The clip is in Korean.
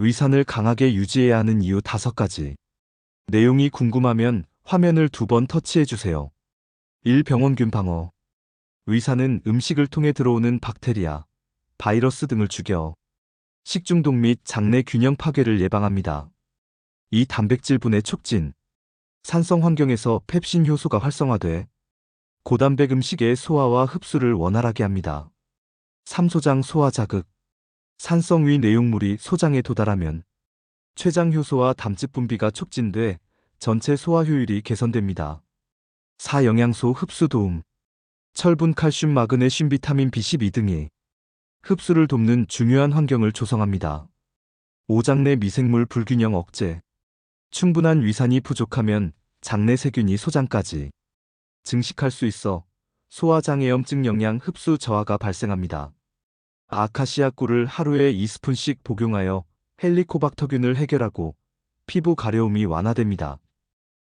위산을 강하게 유지해야 하는 이유 다섯 가지. 내용이 궁금하면 화면을 두 번 터치해 주세요. 1. 병원균 방어. 위산은 음식을 통해 들어오는 박테리아, 바이러스 등을 죽여 식중독 및 장내 균형 파괴를 예방합니다. 2. 단백질 분해 촉진. 산성 환경에서 펩신 효소가 활성화돼 고단백 음식의 소화와 흡수를 원활하게 합니다. 3. 소장 소화 자극. 산성 위 내용물이 소장에 도달하면 췌장 효소와 담즙 분비가 촉진돼 전체 소화 효율이 개선됩니다. 4. 영양소 흡수 도움. 철분, 칼슘, 마그네슘, 비타민 B12 등이 흡수를 돕는 중요한 환경을 조성합니다. 5. 장내 미생물 불균형 억제. 충분한 위산이 부족하면 장내 세균이 소장까지 증식할 수 있어 소화장애염증 영양 흡수 저하가 발생합니다. 아카시아 꿀을 하루에 2스푼씩 복용하여 헬리코박터균을 해결하고 피부 가려움이 완화됩니다.